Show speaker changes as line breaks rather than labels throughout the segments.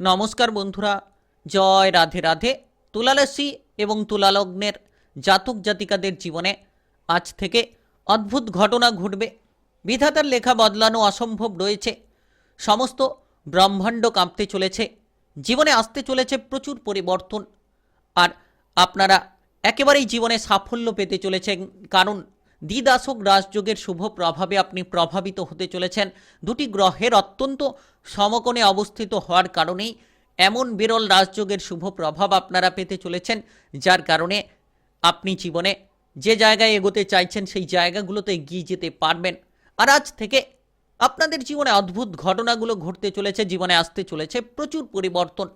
নমস্কার বন্ধুরা, জয় রাধে রাধে তুলারাশি এবং তুলালগ্নের জাতক জাতিকাদের জীবনে আজ থেকে অদ্ভুত ঘটনা ঘটবে। বিধাতার লেখা বদলানো অসম্ভব রয়েছে। সমস্ত ব্রহ্মাণ্ড কাঁপতে চলেছে, জীবনে আসতে চলেছে প্রচুর পরিবর্তন। আর আপনারা একেবারেই জীবনে সাফল্য পেতে চলেছেন, কারণ দ্বিদাসক রাজযোগের শুভ প্রভাবে আপনি প্রভাবিত হতে চলেছেন। দুটি গ্রহের অত্যন্ত সমকোণে অবস্থিত হওয়ার কারণেই এমন বিরল রাজযোগের শুভ প্রভাব আপনারা পেতে চলেছেন, যার কারণে আপনি জীবনে যে জায়গায় এগোতে চাইছেন, সেই জায়গাগুলোতে এগিয়ে যেতে পারবেন। আর আজ থেকে আপনাদের জীবনে অদ্ভুত ঘটনাগুলো ঘটতে চলেছে, জীবনে আসতে চলেছে, প্রচুর পরিবর্তন।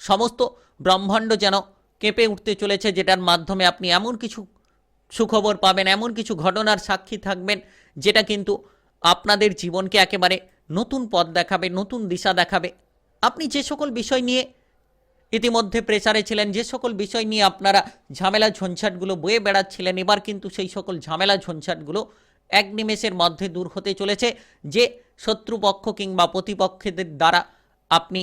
সমস্ত ব্রহ্মাণ্ড যেন কেঁপে উঠতে চলেছে, যেটার মাধ্যমে আপনি এমন কিছু সুখবর পাবেন, এমন কিছু ঘটনার সাক্ষী থাকবেন, যেটা কিন্তু আপনাদের জীবনকে একেবারে নতুন পথ দেখাবে, নতুন দিশা দেখাবে। আপনি যে সকল বিষয় নিয়ে ইতিমধ্যে প্রেসারে ছিলেন, যে সকল বিষয় নিয়ে আপনারা ঝামেলা ঝঞ্ঝাটগুলো বয়ে বেড়াচ্ছিলেন, এবার কিন্তু সেই সকল ঝামেলা ঝঞ্ঝাটগুলো এক নিমেষের মধ্যে দূর হতে চলেছে, যে শত্রুপক্ষ কিংবা প্রতিপক্ষদের দ্বারা আপনি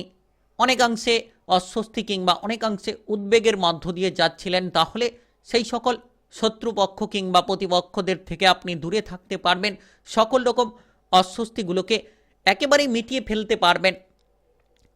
অনেকাংশে অস্বস্তি কিংবা অনেকাংশে উদ্বেগের মধ্য দিয়ে যাচ্ছিলেন, তাহলে সেই সকল শত্রুপক্ষ কিংবা প্রতিপক্ষদের থেকে আপনি দূরে থাকতে পারবেন। সকল রকম অস্বস্তিগুলোকে একেবারেই মিটিয়ে ফেলতে পারবেন।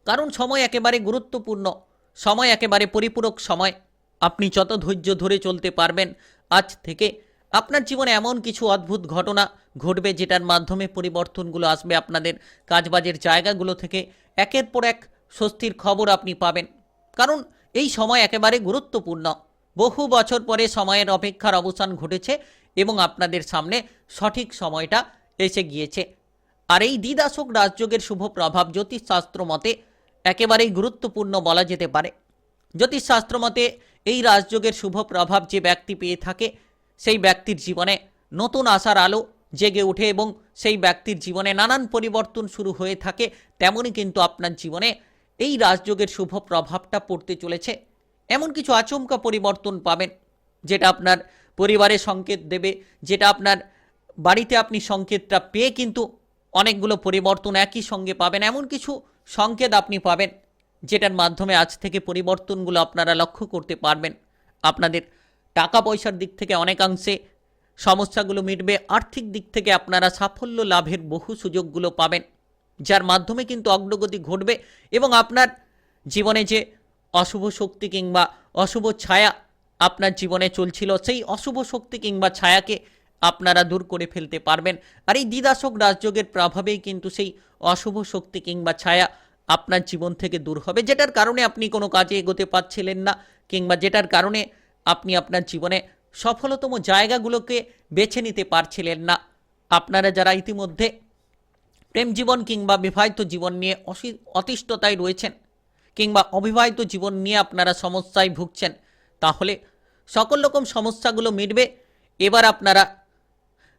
কারণ সময় একেবারে গুরুত্বপূর্ণ, সময় একেবারে পরিপূরক সময়। আপনি যত ধৈর্য ধরে চলতে পারবেন, আজ থেকে আপনার জীবনে এমন কিছু অদ্ভুত ঘটনা ঘটবে যেটার মাধ্যমে পরিবর্তনগুলো আসবে আপনাদের কাজবাজের জায়গাগুলো থেকে। একের পর এক স্বস্তির খবর আপনি পাবেন। কারণ এই সময় একেবারে গুরুত্বপূর্ণ। বহু বছর পরে সময়ের অপেক্ষার অবসান ঘটেছে এবং আপনাদের সামনে সঠিক সময়টা এসে গিয়েছে। আর এই দ্বিদাসক রাজযোগের শুভ প্রভাব জ্যোতিষশাস্ত্র মতে একেবারেই গুরুত্বপূর্ণ বলা যেতে পারে। জ্যোতিষশাস্ত্র মতে এই রাজযোগের শুভ প্রভাব যে ব্যক্তি পেয়ে থাকে, সেই ব্যক্তির জীবনে নতুন আশার আলো জেগে ওঠে এবং সেই ব্যক্তির জীবনে নানান পরিবর্তন শুরু হয়ে থাকে। তেমনই কিন্তু আপনার জীবনে এই রাজযোগের শুভ প্রভাবটা পড়তে চলেছে। এমন কিছু আচমকা পরিবর্তন পাবেন, যেটা আপনার পরিবারে সংকেত দেবে, যেটা আপনার বাড়িতে আপনি সংকেতটা পেয়ে কিন্তু অনেকগুলো পরিবর্তন একই সঙ্গে পাবেন। এমন কিছু সংকেত আপনি পাবেন, যেটার মাধ্যমে আজ থেকে পরিবর্তনগুলো আপনারা লক্ষ্য করতে পারবেন। আপনাদের টাকা পয়সার দিক থেকে অনেকাংশে সমস্যাগুলো মিটবে, আর্থিক দিক থেকে আপনারা সাফল্য লাভের বহু সুযোগগুলো পাবেন, যার মাধ্যমে কিন্তু অগ্রগতি ঘটবে এবং আপনার জীবনে যে অশুভ শক্তি কিংবা অশুভ ছায়া আপনার জীবনে চলছিল, সেই অশুভ শক্তি কিংবা ছায়াকে আপনারা দূর করে ফেলতে পারবেন। আর এই দ্বিদাসক রাজযোগের প্রভাবেই কিন্তু সেই অশুভ শক্তি কিংবা ছায়া আপনার জীবন থেকে দূর হবে। যেটার কারণে আপনি কোনো কাজে এগোতে পারছিলেন না, কিংবা যেটার কারণে আপনি আপনার জীবনে সফলতম জায়গাগুলোকে বেছে নিতে পারছিলেন না। আপনারা যারা ইতিমধ্যে প্রেম জীবন কিংবা বিবাহিত জীবন নিয়ে অতিষ্ঠতায় রয়েছেন কিংবা অবিবাহিত জীবন নিয়ে আপনারা সমস্যায় ভুগছেন, তাহলে সকল রকম সমস্যাগুলো মিটবে। এবার আপনারা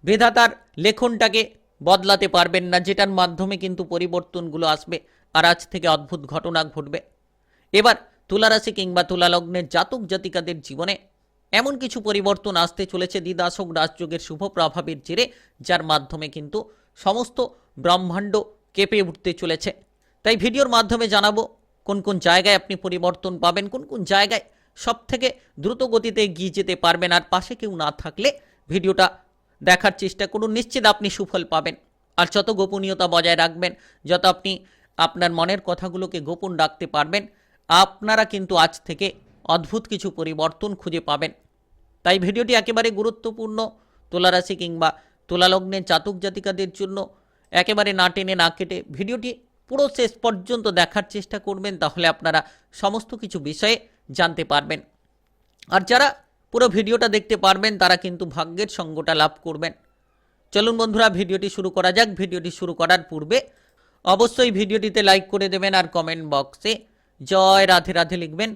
বিধাতার লেখনটাকে বদলাতে পারবেন না, যেটার মাধ্যমে কিন্তু পরিবর্তনগুলো আসবে আর আজ থেকে অদ্ভুত ঘটনা ঘটবে। এবার তুলারাশি কিংবা তুলালগ্নের জাতক জাতিকাদের জীবনে এমন কিছু পরিবর্তন আসতে চলেছে দ্বিদাসক রাজযোগের শুভ প্রভাবের জেরে, যার মাধ্যমে কিন্তু সমস্ত ব্রহ্মাণ্ড কেঁপে উঠতে চলেছে। তাই ভিডিওর মাধ্যমে জানাব কোন কোন জায়গায় আপনি পরিবর্তন পাবেন, কোন কোন জায়গায় সব থেকে দ্রুত গতিতে এগিয়ে যেতে পারবেন আর পাশে কেউ না থাকলে ভিডিওটা দেখার চেষ্টা করুন, নিশ্চিত আপনি সুফল পাবেন। আর যত গোপনীয়তা বজায় রাখবেন, যত আপনি আপনার মনের কথাগুলোকে গোপন রাখতে পারবেন, আপনারা কিন্তু আজ থেকে অদ্ভুত কিছু পরিবর্তন খুঁজে পাবেন। তাই ভিডিওটি একেবারে গুরুত্বপূর্ণ, তুলারাশি কিংবা তুলালগ্নের জাতক জাতিকাদের জন্য একেবারে না টেনে না কেটে ভিডিওটি পুরো শেষ পর্যন্ত দেখার চেষ্টা করবেন, তাহলে আপনারা সমস্ত কিছু বিষয়ে জানতে পারবেন। আর যারা পুরো ভিডিওটা দেখতে পারবেন, তারা কিন্তু ভাগ্যের সঙ্গটা লাভ করবেন। চলুন বন্ধুরা, ভিডিওটি শুরু করা যাক। ভিডিওটি শুরু করার পূর্বে অবশ্যই ভিডিওটিতে লাইক করে দেবেন আর কমেন্ট বক্সে জয় রাধে রাধে লিখবেন।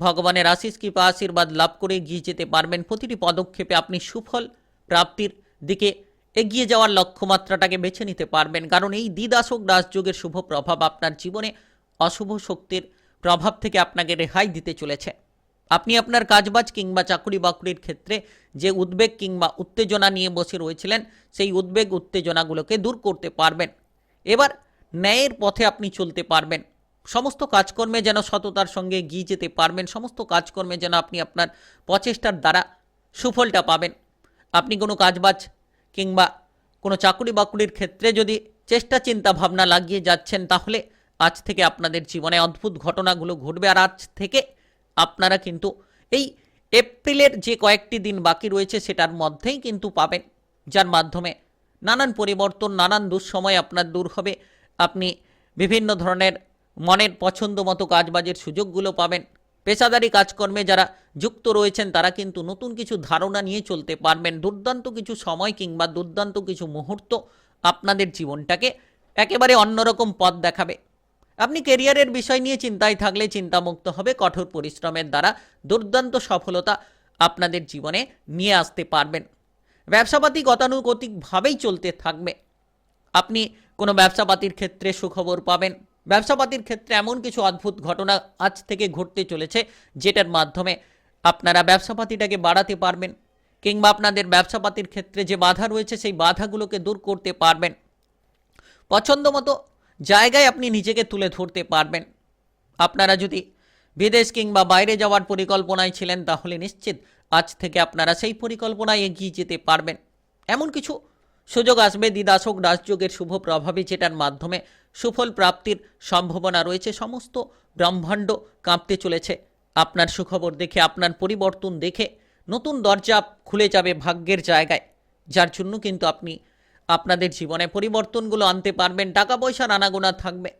ভগবানের আশিস কৃপা, আশীর্বাদ লাভ করে এগিয়ে যেতে পারবেন। প্রতিটি পদক্ষেপে আপনি সুফল প্রাপ্তির দিকে এগিয়ে যাওয়ার লক্ষ্যমাত্রাটাকে বেছে নিতে পারবেন। কারণ এই দ্বিদাসক রাজযোগের শুভ প্রভাব আপনার জীবনে অশুভ শক্তির প্রভাব থেকে আপনাকে রেহাই দিতে চলেছে। আপনি আপনার কাজবাজ কিংবা চাকরি বাকরির ক্ষেত্রে যে উদ্বেগ কিংবা উত্তেজনা নিয়ে বসে রয়েছিলেন, সেই উদ্বেগ উত্তেজনাগুলোকে দূর করতে পারবেন। এবার ন্যায়ের পথে আপনি চলতে পারবেন। সমস্ত কাজকর্মে যেন সততার সঙ্গে এগিয়ে যেতে পারবেন। সমস্ত কাজকর্মে যেন আপনি আপনার প্রচেষ্টার দ্বারা সুফলটা পাবেন। আপনি কোনো কাজবাজ কিংবা কোনো চাকুরি বাকুরির ক্ষেত্রে যদি চেষ্টা, চিন্তা, ভাবনা লাগিয়ে যাচ্ছেন, তাহলে আজ থেকে আপনাদের জীবনে অদ্ভুত ঘটনাগুলো ঘটবে। আর আজ থেকে আপনারা কিন্তু এই এপ্রিলের যে কয়েকটি দিন বাকি রয়েছে, সেটার মধ্যেই কিন্তু পাবেন। যার মাধ্যমে নানান পরিবর্তন, নানান দুঃসময় আপনার দূর হবে। আপনি বিভিন্ন ধরনের মনের পছন্দ মতো কাজবাজের সুযোগগুলো পাবেন। পেশাদারি কাজকর্মে যারা যুক্ত রয়েছেন, তারা কিন্তু নতুন কিছু ধারণা নিয়ে চলতে পারবেন। দুর্দান্ত কিছু সময় কিংবা দুর্দান্ত কিছু মুহূর্ত আপনাদের জীবনটাকে একেবারে অন্যরকম পথ দেখাবে। আপনি কেরিয়ারের বিষয় নিয়ে চিন্তায় থাকলে চিন্তামুক্ত হবে, কঠোর পরিশ্রমের দ্বারা দুর্দান্ত সফলতা আপনাদের জীবনে নিয়ে আসতে পারবেন। ব্যবসাপাতি গতানুগতিকভাবেই চলতে থাকবে। আপনি কোনো ব্যবসাপাতির ক্ষেত্রে সুখবর পাবেন ব্যবসাপাতির ক্ষেত্রে এমন কিছু অদ্ভুত ঘটনা আজ থেকে ঘটতে চলেছে, যেটার মাধ্যমে আপনারা ব্যবসাপাতিটাকে বাড়াতে পারবেন কিংবা আপনাদের ব্যবসাপাতির ক্ষেত্রে যে বাধা রয়েছে, সেই বাধাগুলোকে দূর করতে পারবেন। পছন্দ মতো জায়গায় আপনি নিজেকে তুলে ধরতে পারবেন। আপনারা যদি বিদেশ কিংবা বাইরে যাওয়ার পরিকল্পনায় ছিলেন, তাহলে নিশ্চিত আজ থেকে আপনারা সেই পরিকল্পনায় এগিয়ে যেতে পারবেন। এমন কিছু সুযোগ আসবে দ্বিদাসক রাজযোগের শুভ প্রভাবে যেটার মাধ্যমে সুফল প্রাপ্তির সম্ভাবনা রয়েছে। সমস্ত ব্রহ্মাণ্ড কাঁপতে চলেছে। আপনার সুখবর দেখে, আপনার পরিবর্তন দেখে নতুন দরজা খুলে যাবে ভাগ্যের জায়গায়। যার জন্য কিন্তু আপনি আপনাদের জীবনে পরিবর্তনগুলো আনতে পারবেন। টাকা পয়সার আনাগোনা থাকবে।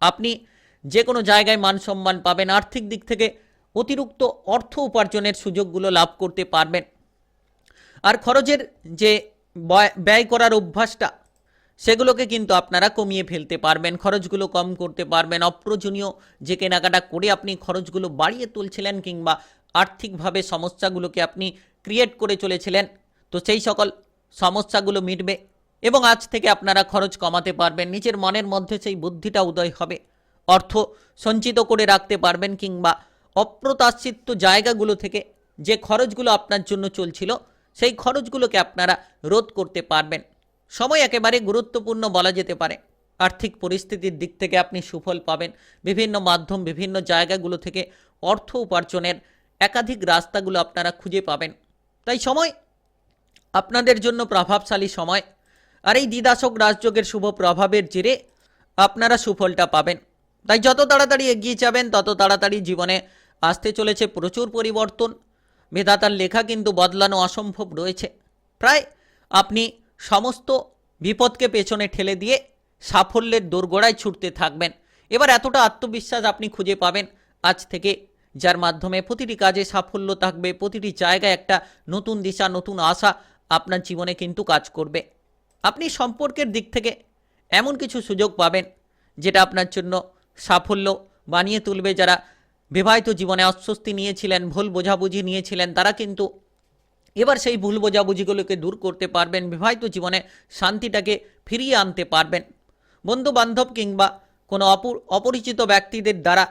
আপনি যে কোনো জায়গায় মান সম্মান পাবেন। আর্থিক দিক থেকে অতিরিক্ত অর্থ উপার্জনের সুযোগগুলো লাভ করতে পারবেন। আর খরচের যে ব্যয় করার অভ্যাসটা, সেগুলোকে কিন্তু আপনারা কমিয়ে ফেলতে পারবেন, খরচগুলো কম করতে পারবেন। অপ্রয়োজনীয় যে কেনাকাটা করে আপনি খরচগুলো বাড়িয়ে তুলছিলেন কিংবা আর্থিকভাবে সমস্যাগুলোকে আপনি ক্রিয়েট করে চলেছিলেন, তো সেই সকল সমস্যাগুলো মিটবে এবং আজ থেকে আপনারা খরচ কমাতে পারবেন। নিজের মনের মধ্যে সেই বুদ্ধিটা উদয় হবে। অর্থ সঞ্চিত করে রাখতে পারবেন কিংবা অপ্রত্যাশিত জায়গাগুলো থেকে যে খরচগুলো আপনার জন্য চলছিল সেই খরচগুলোকে আপনারা রোধ করতে পারবেন। সময় একেবারে গুরুত্বপূর্ণ বলা যেতে পারে। আর্থিক পরিস্থিতির দিক থেকে আপনি সুফল পাবেন। বিভিন্ন মাধ্যম, বিভিন্ন জায়গাগুলো থেকে অর্থ উপার্জনের একাধিক রাস্তাগুলো আপনারা খুঁজে পাবেন। তাই সময় আপনাদের জন্য প্রভাবশালী সময়। আর এই দ্বিদাসক রাজযোগের শুভ প্রভাবের জেরে আপনারা সুফলটা পাবেন। তাই যত তাড়াতাড়ি এগিয়ে যাবেন, তত তাড়াতাড়ি জীবনে আসতে চলেছে প্রচুর পরিবর্তন। বিধাতার লেখা কিন্তু বদলানো অসম্ভব রয়েছে। প্রায় আপনি সমস্ত বিপদকে পেছনে ঠেলে দিয়ে সাফল্যের দোরগোড়ায় ছুটতে থাকবেন। এবার এতটা আত্মবিশ্বাস আপনি খুঁজে পাবেন আজ থেকে, যার মাধ্যমে প্রতিটি কাজে সাফল্য থাকবে, প্রতিটি জায়গায় একটা নতুন দিশা, নতুন আশা আপনার জীবনে কিন্তু কাজ করবে। আপনি সম্পর্কের দিক থেকে এমন কিছু সুযোগ পাবেন, যেটা আপনার জন্য সাফল্য বানিয়ে তুলবে, যারা বিবাহিত জীবনে অস্বস্তি নিয়েছিলেন, ভুল বোঝাবুঝি নিয়েছিলেন, তারা কিন্তু এবার সেই ভুল বোঝাবুঝিগুলোকে দূর করতে পারবেন, বিবাহিত জীবনে শান্তিটাকে ফিরিয়ে আনতে পারবেন। বন্ধু বান্ধব কিংবা কোনো অপর অপরিচিত ব্যক্তিদের দ্বারা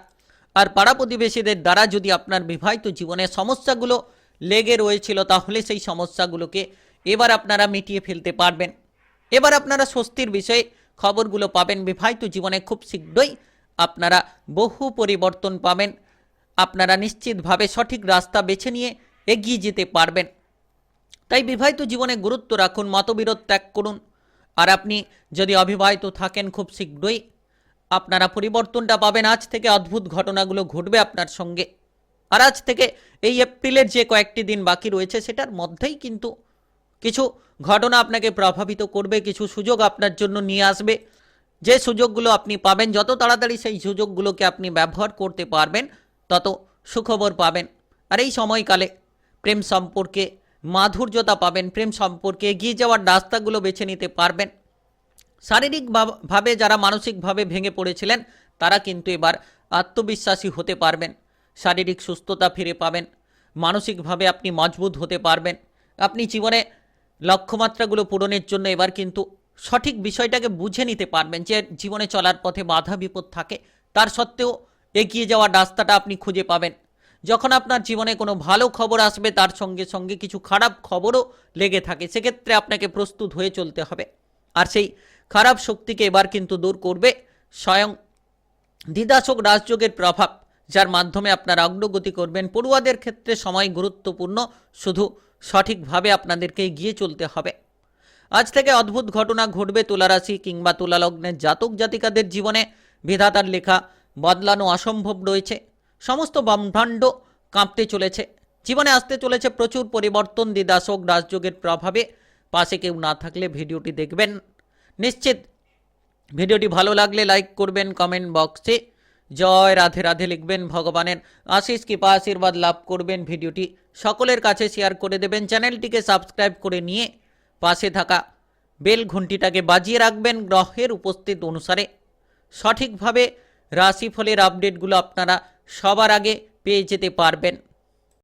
আর পাড়া প্রতিবেশীদের দ্বারা যদি আপনার বিবাহিত জীবনে সমস্যাগুলো লেগে রয়েছিল, তাহলে সেই সমস্যাগুলোকে এবার আপনারা মিটিয়ে ফেলতে পারবেন। এবার আপনারা স্বস্তির বিষয়ে খবরগুলো পাবেন, বিবাহিত জীবনে খুব শীঘ্রই আপনারা বহু পরিবর্তন পাবেন। আপনারা নিশ্চিতভাবে সঠিক রাস্তা বেছে নিয়ে এগিয়ে যেতে পারবেন। তাই বিবাহিত জীবনে গুরুত্ব রাখুন, মতবিরোধ ত্যাগ করুন। আর আপনি যদি অবিবাহিত থাকেন, খুব শীঘ্রই আপনারা পরিবর্তনটা পাবেন। আজ থেকে অদ্ভুত ঘটনাগুলো ঘটবে আপনার সঙ্গে। আর আজ থেকে এই এপ্রিলের যে কয়েকটি দিন বাকি রয়েছে, সেটার মধ্যেই কিন্তু কিছু ঘটনা আপনাকে প্রভাবিত করবে, কিছু সুযোগ আপনার জন্য নিয়ে আসবে। যে সুযোগগুলো আপনি পাবেন, যত তাড়াতাড়ি সেই সুযোগগুলোকে আপনি ব্যবহার করতে পারবেন তত সুখবর পাবেন। আর এই সময়কালে প্রেম সম্পর্কে মাধুর্যতা পাবেন, প্রেম সম্পর্কে এগিয়ে যাওয়ার রাস্তাগুলো বেছে নিতে পারবেন। শারীরিক ভাব- ভাবে যারা মানসিকভাবে ভেঙে পড়েছিলেন, তারা কিন্তু এবার আত্মবিশ্বাসী হতে পারবেন, শারীরিক সুস্থতা ফিরে পাবেন, মানসিকভাবে আপনি মজবুত হতে পারবেন। আপনি জীবনে লক্ষ্যমাত্রাগুলো পূরণের জন্য এবার কিন্তু সঠিক বিষয়টাকে বুঝে নিতে পারবেন যে জীবনে চলার পথে বাধা বিপদ থাকে। তার সত্ত্বেও এগিয়ে যাওয়ার রাস্তাটা আপনি খুঁজে পাবেন। যখন আপনার জীবনে কোনো ভালো খবর আসবে, তার সঙ্গে সঙ্গে কিছু খারাপ খবরও লেগে থাকে। সেক্ষেত্রে আপনাকে প্রস্তুত হয়ে চলতে হবে। আর সেই খারাপ শক্তিকে এবার কিন্তু দূর করবে স্বয়ং দ্বিদাশক রাজযোগের প্রভাব, যার মাধ্যমে আপনারা অগ্রগতি করবেন। পড়ুয়াদের ক্ষেত্রে সময় গুরুত্বপূর্ণ, শুধু সঠিকভাবে আপনাদেরকে এগিয়ে চলতে হবে। আজ থেকে অদ্ভুত ঘটনা ঘটবে তুলারাশি কিংবা তুলালগ্নের জাতক জাতিকাদের জীবনে। বিধাতার লেখা বদলানো অসম্ভব রয়েছে। সমস্ত ব্রহ্মাণ্ড কাঁপতে চলেছে। জীবনে আসতে চলেছে প্রচুর পরিবর্তন। দ্বিদাশক রাজযোগের প্রভাবে পাশে কেউ না থাকলে ভিডিওটি দেখবেন। নিশ্চিত ভিডিওটি ভালো লাগলে লাইক করবেন কমেন্ট বক্সে। জয় রাধে রাধে লিখবেন ভগবানের আশিস, কৃপা, আশীর্বাদ লাভ করবেন ভিডিওটি। সকলের কাছে শেয়ার করে দেবেন। চ্যানেলটিকে সাবস্ক্রাইব করে নিয়ে পাশে থাকা বেল ঘন্টিটাকে বাজিয়ে রাখবেন গ্রহের উপস্থিত অনুসারে। সঠিকভাবে রাশিফলের আপডেটগুলো আপনারা সবার আগে পেয়ে যেতে পারবেন।